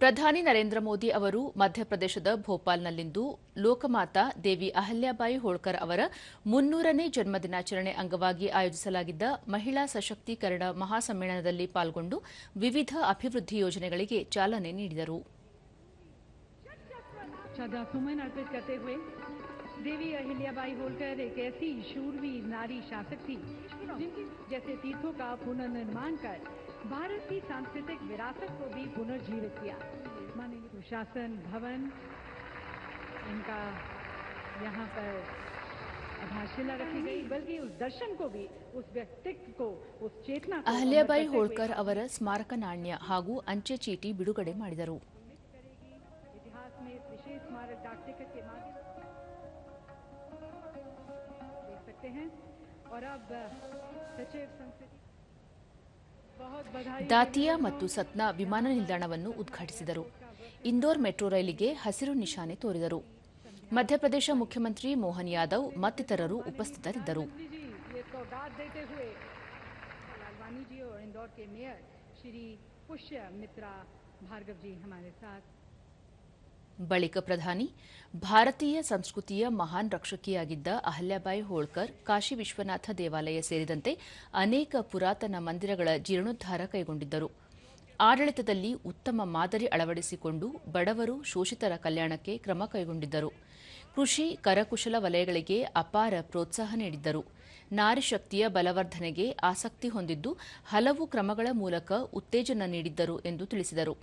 ಪ್ರಧಾನಿ ನರೇಂದ್ರ ಮೋದಿ ಅವರು ಮಧ್ಯಪ್ರದೇಶದ ಭೋಪಾಲ್ನಲ್ಲಿಂದು ಲೋಕಮಾತಾ ದೇವಿ ಅಹಲ್ಯಾಬಾಯಿ ಹೋಳ್ಕರ್ ಅವರ ಮುನ್ನೂರನೇ ಜನ್ಮದಿನಾಚರಣೆ ಅಂಗವಾಗಿ ಆಯೋಜಿಸಲಾಗಿದ್ದ ಮಹಿಳಾ ಸಶಕ್ತೀಕರಣ ಮಹಾಸಮ್ಮೇಳನದಲ್ಲಿ ಪಾಲ್ಗೊಂಡು ವಿವಿಧ ಅಭಿವೃದ್ಧಿ ಯೋಜನೆಗಳಿಗೆ ಚಾಲನೆ ನೀಡಿದರು श्रद्धा सुमन अर्पित करते हुए देवी अहिल्याबाई होलकर एक ऐसी शूरवीर नारी शासक थी जिनकी जैसे तीर्थों का पुनर्निर्माण कर भारत की सांस्कृतिक विरासत को भी पुनर्जीवित किया माननीय सुशासन भवन इनका यहाँ पर आधारशिला रखी गई बल्कि उस दर्शन को भी उस व्यक्तित्व को उस चेतना को ಅಹಲ್ಯಾಬಾಯಿ अमर करते हुए ಹೋಳ್ಕರ್ ಅವರ ಸ್ಮಾರಕ ನಾಣ್ಯ ಹಾಗೂ ಅಂಚೆ ಚೀಟಿ ಬಿಡುಗಡೆ ಮಾಡಿದರು इतिहास में इस विशेष स्मारक डाक टिकट के माध्यम देख सकते हैं और अब सचिव संस्कृति बहुत बधाई ದಾತಿಯಾ ಮತ್ತು ಸತ್ನಾ ವಿಮಾನ ನಿಲ್ದಾಣವನ್ನು ಉದ್ಘಾಟಿಸಿದರು ಇಂದೋರ್ ಮೆಟ್ರೋ ರೈಲಿಗೆ ಹಸಿರು ನಿಶಾನೆ ತೋರಿದರು ಮಧ್ಯಪ್ರದೇಶ ಮುಖ್ಯಮಂತ್ರಿ ಮೋಹನ್ ಯಾದವ್ ಮತ್ತಿತರರು ಉಪಸ್ಥಿತರಿದ್ದರು जी जी ये सौगात देते हुए लालवानी जी और इंदौर के मेयर श्री पुष्य मित्रा भार्गव जी हमारे साथ ಬಳಿಕ ಪ್ರಧಾನಿ, ಭಾರತೀಯ ಸಂಸ್ಕೃತಿಯ ಮಹಾನ್ ರಕ್ಷಕಿಯಾಗಿದ್ದ ಅಹಲ್ಯಾಬಾಯಿ ಹೋಳ್ಕರ್, ಕಾಶಿ ವಿಶ್ವನಾಥ ದೇವಾಲಯ ಸೇರಿದಂತೆ ಅನೇಕ ಪುರಾತನ ಮಂದಿರಗಳ ಜೀರ್ಣೋದ್ಧಾರ ಕೈಗೊಂಡಿದ್ದರು. ಆಡಳಿತದಲ್ಲಿ ಉತ್ತಮ ಮಾದರಿ ಅಳವಡಿಸಿಕೊಂಡು ಬಡವರು ಶೋಷಿತರ ಕಲ್ಯಾಣಕ್ಕೆ ಕ್ರಮ ಕೈಗೊಂಡಿದ್ದರು. ಕೃಷಿ, ಕರಕುಶಲ ವಲಯಗಳಿಗೆ ಅಪಾರ ಪ್ರೋತ್ಸಾಹ ನೀಡಿದ್ದರು. ನಾರಿಶಕ್ತಿಯ ಬಲವರ್ಧನೆಗೆ ಆಸಕ್ತಿ ಹೊಂದಿದ್ದು ಹಲವು ಕ್ರಮಗಳ ಮೂಲಕ ಉತ್ತೇಜನ ನೀಡಿದ್ದರು ಎಂದು ತಿಳಿಸಿದರು.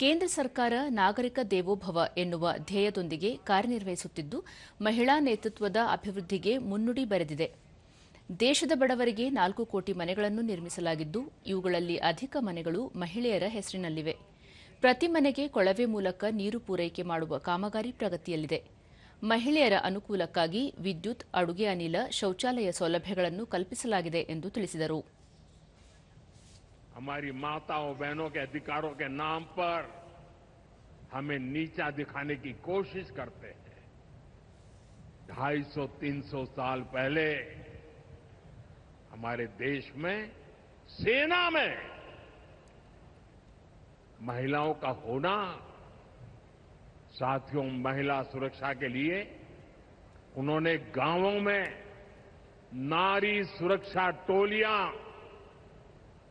ಕೇಂದ್ರ ಸರ್ಕಾರ ನಾಗರಿಕ ದೇವೋಭವ ಎನ್ನುವ ಧ್ಯೇಯದೊಂದಿಗೆ ಕಾರ್ಯನಿರ್ವಹಿಸುತ್ತಿದ್ದು, ಮಹಿಳಾ ನೇತೃತ್ವದ ಅಭಿವೃದ್ಧಿಗೆ ಮುನ್ನುಡಿ ಬರೆದಿದೆ. ದೇಶದ ಬಡವರಿಗೆ ನಾಲ್ಕು ಕೋಟಿ ಮನೆಗಳನ್ನು ನಿರ್ಮಿಸಲಾಗಿದ್ದು, ಇವುಗಳಲ್ಲಿ ಅಧಿಕ ಮನೆಗಳು ಮಹಿಳೆಯರ ಹೆಸರಿನಲ್ಲಿವೆ. ಪ್ರತಿ ಮನೆಗೆ ಕೊಳವೆ ಮೂಲಕ ನೀರು ಪೂರೈಕೆ ಮಾಡುವ ಕಾಮಗಾರಿ ಪ್ರಗತಿಯಲ್ಲಿದೆ. ಮಹಿಳೆಯರ ಅನುಕೂಲಕ್ಕಾಗಿ ವಿದ್ಯುತ್, ಅಡುಗೆ ಅನಿಲ, ಶೌಚಾಲಯ ಸೌಲಭ್ಯಗಳನ್ನು ಕಲ್ಪಿಸಲಾಗಿದೆ ಎಂದು ತಿಳಿಸಿದರು. हमारी माताओं, बहनों के अधिकारों के नाम पर हमें नीचा दिखाने की कोशिश करते हैं। 250-300 साल पहले हमारे देश में, सेना में महिलाओं का होना, साथियों, महिला सुरक्षा के लिए उन्होंने गाँवों में नारी सुरक्षा टोलियाँ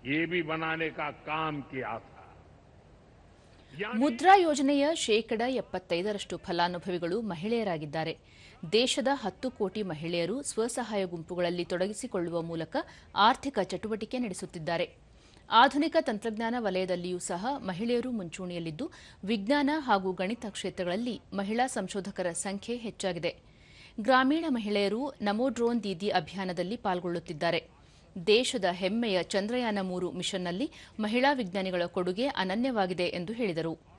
ये भी बनाने का काम किया था यानी ಮುದ್ರಾ ಯೋಜನೆಯ ಶೇಕಡ ಎಪ್ಪತ್ತೈದರಷ್ಟು ಫಲಾನುಭವಿಗಳು ಮಹಿಳೆಯರಾಗಿದ್ದಾರೆ ದೇಶದ ಹತ್ತು ಕೋಟಿ ಮಹಿಳೆಯರು ಸ್ವಸಹಾಯ ಗುಂಪುಗಳಲ್ಲಿ ತೊಡಗಿಸಿಕೊಳ್ಳುವ ಮೂಲಕ ಆರ್ಥಿಕ ಚಟುವಟಿಕೆ ನಡೆಸುತ್ತಿದ್ದಾರೆ ಆಧುನಿಕ ತಂತ್ರಜ್ಞಾನ ವಲಯದಲ್ಲಿಯೂ ಸಹ ಮಹಿಳೆಯರು ಮುಂಚೂಣಿಯಲ್ಲಿದ್ದು ವಿಜ್ಞಾನ ಹಾಗೂ ಗಣಿತ ಕ್ಷೇತ್ರಗಳಲ್ಲಿ ಮಹಿಳಾ ಸಂಶೋಧಕರ ಸಂಖ್ಯೆ ಹೆಚ್ಚಾಗಿದೆ ಗ್ರಾಮೀಣ ಮಹಿಳೆಯರು ನಮೋ ಡ್ರೋನ್ ದೀದಿ ಅಭಿಯಾನದಲ್ಲಿ ಪಾಲ್ಗೊಳ್ಳುತ್ತಿದ್ದಾರೆ ದೇಶದ ಹೆಮ್ಮೆಯ ಚಂದ್ರಯಾನ ಮೂರು ಮಿಷನ್ನಲ್ಲಿ ಮಹಿಳಾ ವಿಜ್ಞಾನಿಗಳ ಕೊಡುಗೆ ಅನನ್ಯವಾಗಿದೆ ಎಂದು ಹೇಳಿದರು.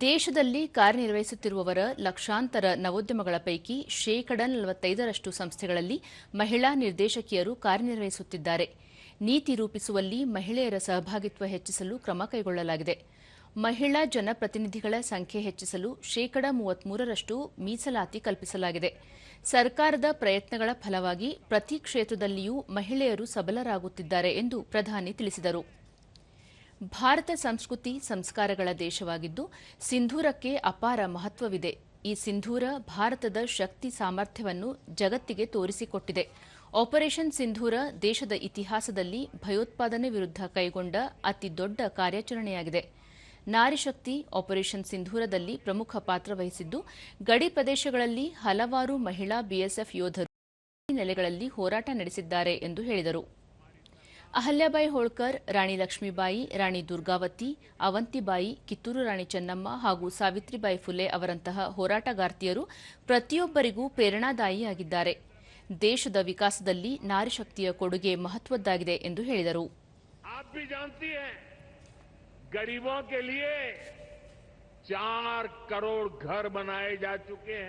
ದೇಶದಲ್ಲಿ ಕಾರ್ಯನಿರ್ವಹಿಸುತ್ತಿರುವವರ ಲಕ್ಷಾಂತರ ನವೋದ್ಯಮಗಳ ಪೈಕಿ ಶೇಕಡ ನಲವತ್ತೈದರಷ್ಟು ಸಂಸ್ಥೆಗಳಲ್ಲಿ ಮಹಿಳಾ ನಿರ್ದೇಶಕಿಯರು ಕಾರ್ಯನಿರ್ವಹಿಸುತ್ತಿದ್ದಾರೆ. ನೀತಿ ರೂಪಿಸುವಲ್ಲಿ ಮಹಿಳೆಯರ ಸಹಭಾಗಿತ್ವ ಹೆಚ್ಚಿಸಲು ಕ್ರಮ ಕೈಗೊಳ್ಳಲಾಗಿದೆ. ಮಹಿಳಾ ಜನಪ್ರತಿನಿಧಿಗಳ ಸಂಖ್ಯೆ ಹೆಚ್ಚಿಸಲು ಶೇಕಡ ಮೂವತ್ಮೂರರಷ್ಟು ಮೀಸಲಾತಿ ಕಲ್ಪಿಸಲಾಗಿದೆ. ಸರ್ಕಾರದ ಪ್ರಯತ್ನಗಳ ಫಲವಾಗಿ ಪ್ರತಿ ಕ್ಷೇತ್ರದಲ್ಲಿಯೂ ಮಹಿಳೆಯರು ಸಬಲರಾಗುತ್ತಿದ್ದಾರೆ ಎಂದು ಪ್ರಧಾನಿ ತಿಳಿಸಿದರು. ಭಾರತ ಸಂಸ್ಕೃತಿ ಸಂಸ್ಕಾರಗಳ ದೇಶವಾಗಿದ್ದು, ಸಿಂಧೂರಕ್ಕೆ ಅಪಾರ ಮಹತ್ವವಿದೆ. ಈ ಸಿಂಧೂರ ಭಾರತದ ಶಕ್ತಿ ಸಾಮರ್ಥ್ಯವನ್ನು ಜಗತ್ತಿಗೆ ತೋರಿಸಿಕೊಟ್ಟಿದೆ. ಆಪರೇಷನ್ ಸಿಂಧೂರ ದೇಶದ ಇತಿಹಾಸದಲ್ಲಿ ಭಯೋತ್ಪಾದನೆ ವಿರುದ್ಧ ಕೈಗೊಂಡ ಅತಿ ದೊಡ್ಡ ಕಾರ್ಯಾಚರಣೆಯಾಗಿದೆ. ನಾರಿಶಕ್ತಿ ಆಪರೇಷನ್ ಸಿಂಧೂರದಲ್ಲಿ ಪ್ರಮುಖ ಪಾತ್ರ ವಹಿಸಿದ್ದು, ಗಡಿ ಪ್ರದೇಶಗಳಲ್ಲಿ ಹಲವಾರು ಮಹಿಳಾ ಬಿಎಸ್ಎಫ್ ಯೋಧರು ನೆಲೆಗಳಲ್ಲಿ ಹೋರಾಟ ನಡೆಸಿದ್ದಾರೆ ಎಂದು ಹೇಳಿದರು. ಅಹಲ್ಯಾಬಾಯಿ ಹೋಳ್ಕರ್, ರಾಣಿ ಲಕ್ಷ್ಮೀಬಾಯಿ, ರಾಣಿ ದುರ್ಗಾವತಿ, ಅವಂತಿಬಾಯಿ, ಕಿತ್ತೂರು ರಾಣಿ ಚೆನ್ನಮ್ಮ ಹಾಗೂ ಸಾವಿತ್ರಿಬಾಯಿ ಫುಲೆ ಅವರಂತಹ ಹೋರಾಟಗಾರ್ತಿಯರು ಪ್ರತಿಯೊಬ್ಬರಿಗೂ ಪ್ರೇರಣಾದಾಯಿಯಾಗಿದ್ದಾರೆ. ದೇಶದ ವಿಕಾಸದಲ್ಲಿ ನಾರಿಶಕ್ತಿಯ ಕೊಡುಗೆ ಮಹತ್ವದ್ದಾಗಿದೆ ಎಂದು ಹೇಳಿದರು. गरीबों के लिए चार करोड़ घर बनाए जा चुके हैं।